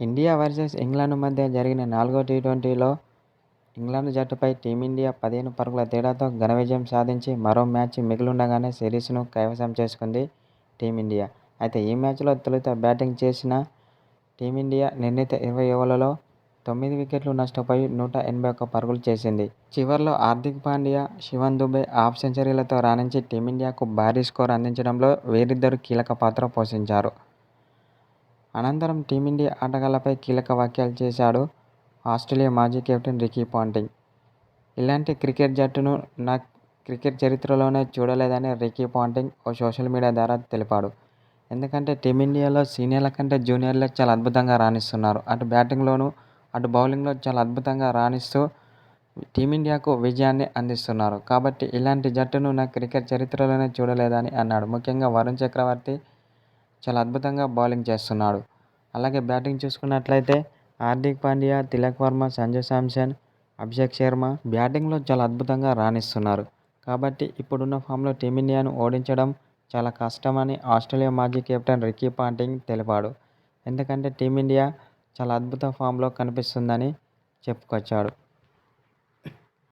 India versus England మధ్య జరిగిన నాలుగో టీ ట్వంటీలో ఇంగ్లాండ్ జట్టుపై టీమిండియా పదిహేను పరుగుల తేడాతో ఘన విజయం సాధించి మరో మ్యాచ్ మిగిలిండగానే సిరీస్ను కైవసం చేసుకుంది టీమిండియా. అయితే ఈ మ్యాచ్లో తొలుత బ్యాటింగ్ చేసిన టీమిండియా నిర్ణీత ఇరవై ఓవర్లలో తొమ్మిది వికెట్లు నష్టపోయి నూట ఎనభై ఒక్క పరుగులు చేసింది. చివర్లో హార్దిక్ పాండ్యా శివన్ దుబే హాఫ్ సెంచరీలతో రాణించి టీమిండియాకు భారీ స్కోర్ అందించడంలో వీరిద్దరూ కీలక పాత్ర పోషించారు. అనంతరం టీమిండియా ఆటగాళ్ళపై కీలక వ్యాఖ్యలు చేశాడు ఆస్ట్రేలియా మాజీ కెప్టెన్ రికీ పాంటింగ్. ఇలాంటి క్రికెట్ జట్టును నా క్రికెట్ చరిత్రలోనే చూడలేదని రికీ పాంటింగ్ ఓ సోషల్ మీడియా ద్వారా తెలిపాడు. ఎందుకంటే టీమిండియాలో సీనియర్ల కంటే జూనియర్లే చాలా అద్భుతంగా రాణిస్తున్నారు. అటు బ్యాటింగ్లోనూ అటు బౌలింగ్లో చాలా అద్భుతంగా రాణిస్తూ టీమిండియాకు విజయాన్ని అందిస్తున్నారు. కాబట్టి ఇలాంటి జట్టును నా క్రికెట్ చరిత్రలోనే చూడలేదని అన్నాడు. ముఖ్యంగా వరుణ్ చక్రవర్తి చాలా అద్భుతంగా బౌలింగ్ చేస్తున్నాడు. అలాగే బ్యాటింగ్ చూసుకున్నట్లయితే హార్దిక్ పాండ్యా తిలక్ వర్మ సంజు శాంసన్ అభిషేక్ శర్మ బ్యాటింగ్లో చాలా అద్భుతంగా రాణిస్తున్నారు. కాబట్టి ఇప్పుడున్న ఫామ్లో టీమిండియాను ఓడించడం చాలా కష్టమని ఆస్ట్రేలియా మాజీ కెప్టెన్ రికీ పాంటింగ్ తెలిపాడు. ఎందుకంటే టీమిండియా చాలా అద్భుత ఫామ్లో కనిపిస్తుందని చెప్పుకొచ్చాడు.